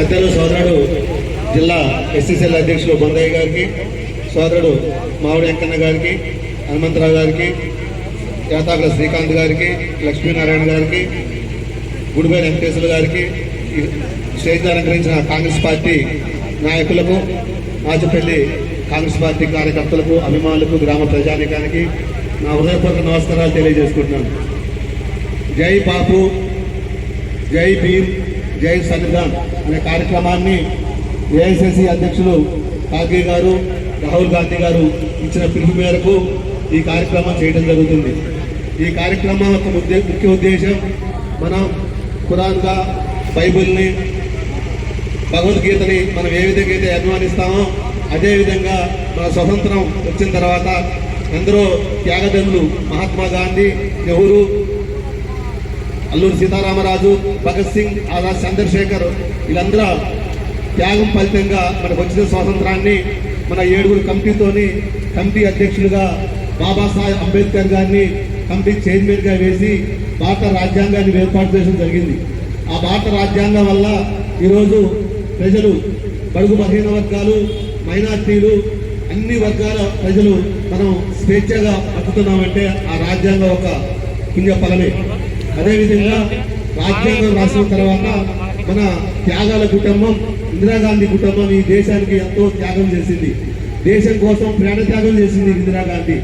పెద్దలు సోదరుడు జిల్లా ఎస్సీసీఎల్ అధ్యక్షులు బొందయ్య గారికి సోదరుడు మామిడి వెంకన్న గారికి హనుమంతరావు గారికి యాతాకుల శ్రీకాంత్ గారికి లక్ష్మీనారాయణ గారికి గుడిపేట వెంకటేశ్వర గారికి స్టేజ్ అలంకరించిన కాంగ్రెస్ పార్టీ నాయకులకు ఆచపల్లి కాంగ్రెస్ పార్టీ కార్యకర్తలకు అభిమానులకు గ్రామ ప్రజానికానికి నా హృదయపూర్వక నమస్కారాలు తెలియజేసుకుంటున్నాను. జై బాపు జై భీమ్ జై సన్నిధాన్ అనే కార్యక్రమాన్ని ఏఐసిసి అధ్యక్షులు కాగే గారు రాహుల్ గాంధీ గారు ఇచ్చిన పిలుపు మేరకు ఈ కార్యక్రమం చేయడం జరుగుతుంది. ఈ కార్యక్రమం యొక్క ముఖ్య ఉద్దేశం మనం ఖురాన్గా బైబిల్ని భగవద్గీతని మనం ఏ విధంగా అయితే అభిమానిస్తామో అదేవిధంగా మన స్వతంత్రం వచ్చిన తర్వాత ఎందరో త్యాగదండ్రులు మహాత్మా గాంధీ నెహ్రూ అల్లూరి సీతారామరాజు భగత్ సింగ్ ఆదా చంద్రశేఖర్ వీళ్ళందరూ త్యాగం ఫలితంగా మనకు వచ్చిన స్వాతంత్రాన్ని మన ఏడుగురు కమిటీతోని కమిటీ అధ్యక్షులుగా బాబాసాహెబ్ అంబేద్కర్ గారిని కమిటీ చైర్మన్గా వేసి భారత రాజ్యాంగాన్ని ఏర్పాటు చేయడం జరిగింది. ఆ భారత రాజ్యాంగం వల్ల ఈరోజు ప్రజలు బడుగు బలహీన వర్గాలు మైనార్టీలు అన్ని వర్గాల ప్రజలు మనం స్వేచ్ఛగా బతుకుతున్నామంటే ఆ రాజ్యాంగం ఒక కింద ఫలమే అదేవిధంగా రాజ్యాంగం రాసిన తర్వాత మన త్యాగాల కుటుంబం ఇందిరాగాంధీ కుటుంబం ఈ దేశానికి ఎంతో త్యాగం చేసింది. దేశం కోసం ప్రాణ త్యాగం చేసింది ఇందిరాగాంధీ.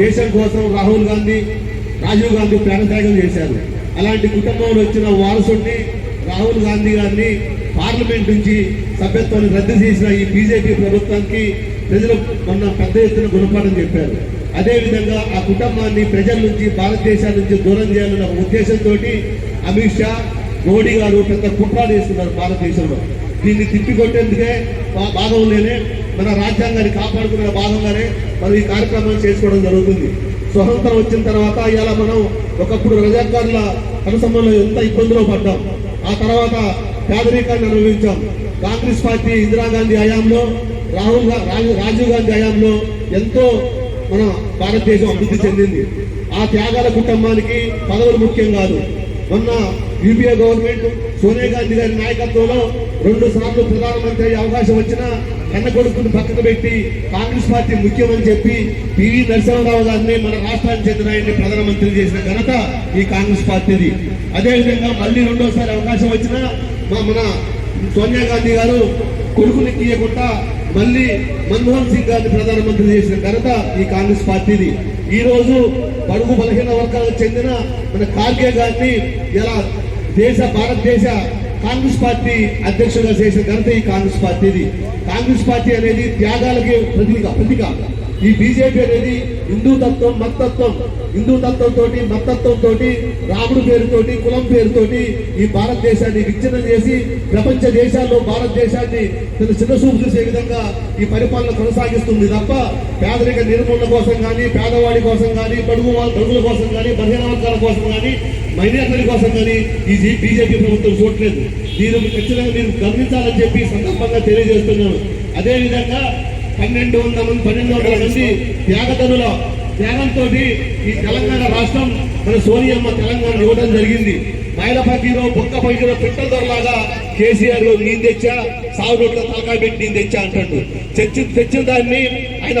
దేశం కోసం రాహుల్ గాంధీ రాజీవ్ గాంధీ ప్రాణ త్యాగం చేశారు. అలాంటి కుటుంబంలో వచ్చిన వారసుడిని రాహుల్ గాంధీ గారిని పార్లమెంట్ నుంచి సభ్యత్వాన్ని రద్దు చేసిన ఈ బీజేపీ ప్రభుత్వానికి ప్రజలు మొన్న పెద్ద ఎత్తున గుణపాఠం చెప్పారు. అదేవిధంగా ఆ కుటుంబాన్ని ప్రజల నుంచి భారతదేశం నుంచి దూరం చేయాలన్న ఒక ఉద్దేశంతో అమిత్ షా మోడీ గారు పెద్ద కుట్రాలు చేస్తున్నారు భారతదేశంలో. దీన్ని తిప్పికొట్టేందుకే మా భాగంలోనే మన రాజ్యాంగాన్ని కాపాడుకునే భాగంగానే మనం ఈ కార్యక్రమాన్ని చేసుకోవడం జరుగుతుంది. స్వతంత్రం వచ్చిన తర్వాత ఇలా మనం ఒకప్పుడు రజాకారుల అనుసంబంధంలో ఎంత ఇబ్బందులు పడ్డాం. ఆ తర్వాత పేదరికాన్ని అనుభవించాం కాంగ్రెస్ పార్టీ ఇందిరాగాంధీ హయాంలో రాహుల్ గా- రాజీవ్ గాంధీ హయాంలో ఎంతో మన భారతదేశం అభివృద్ధి చెందింది. ఆ త్యాగాల కుటుంబానికి పదవులు ముఖ్యం కాదు. మొన్న యూపీఏ గవర్నమెంట్ సోనియా గాంధీ గారి నాయకత్వంలో రెండు సార్లు ప్రధానమంత్రి అయ్యే అవకాశం వచ్చినా కన్న కొడుకుని పక్కన పెట్టి కాంగ్రెస్ పార్టీ ముఖ్యమని చెప్పి పివి నరసింహరావు గారిని మన రాష్ట్రానికి చెందిన ఆయన్ని ప్రధానమంత్రి చేసిన ఘనత ఈ కాంగ్రెస్ పార్టీది. అదేవిధంగా మళ్ళీ రెండోసారి అవకాశం వచ్చినా మన సోనియా గాంధీ గారు కొడుకుని తీయకుండా మళ్ళీ మన్మోహన్ సింగ్ గారిని ప్రధానమంత్రి చేసిన ఘనత ఈ కాంగ్రెస్ పార్టీది. ఈ రోజు బడుగు బలహీన వర్గాలకు చెందిన మన కార్గే గారిని ఇలా దేశ భారతదేశ కాంగ్రెస్ పార్టీ అధ్యక్షుడిగా చేసిన ఘనత ఈ కాంగ్రెస్ పార్టీది. కాంగ్రెస్ పార్టీ అనేది త్యాగాలకి ప్రతీక ప్రతీక ఈ బీజేపీ అనేది హిందూ తత్వం మత్తత్వం హిందూ తత్వంతో మత్తత్వంతో రాముడు పేరుతోటి కులం పేరుతోటి ఈ భారతదేశాన్ని విచ్ఛిన్నం చేసి ప్రపంచ దేశాల్లో భారతదేశాన్ని తన చిన్న చూపు చూసే విధంగా ఈ పరిపాలన కొనసాగిస్తుంది తప్ప పేదరిక నిర్మూలన కోసం కానీ పేదవాడి కోసం కానీ బడుగు వాళ్ళ బడుగుల కోసం కానీ బలహీన వర్గాల కోసం కానీ మైనార్టీల కోసం కానీ ఈ బీజేపీ ప్రభుత్వం చూడలేదు. దీని ఖచ్చితంగా మీరు గమనించాలని చెప్పి సందర్భంగా తెలియజేస్తున్నాను. అదేవిధంగా పన్నెండు వందల పన్నెండు వందల మంది త్యాగతనుల త్యాగంతో ఈ తెలంగాణ రాష్ట్రం మన సోనియమ్మ తెలంగాణ ఇవ్వడం జరిగింది. మైల పక్కీలో బొక్క పైకిలో పిట్టల దొరలాగా కేసీఆర్ నేను తెచ్చా సాగు రోడ్ల తలకాయ పెట్టి నేను తెచ్చా అంటాడు. తెచ్చి తెచ్చిన దాన్ని ఆయన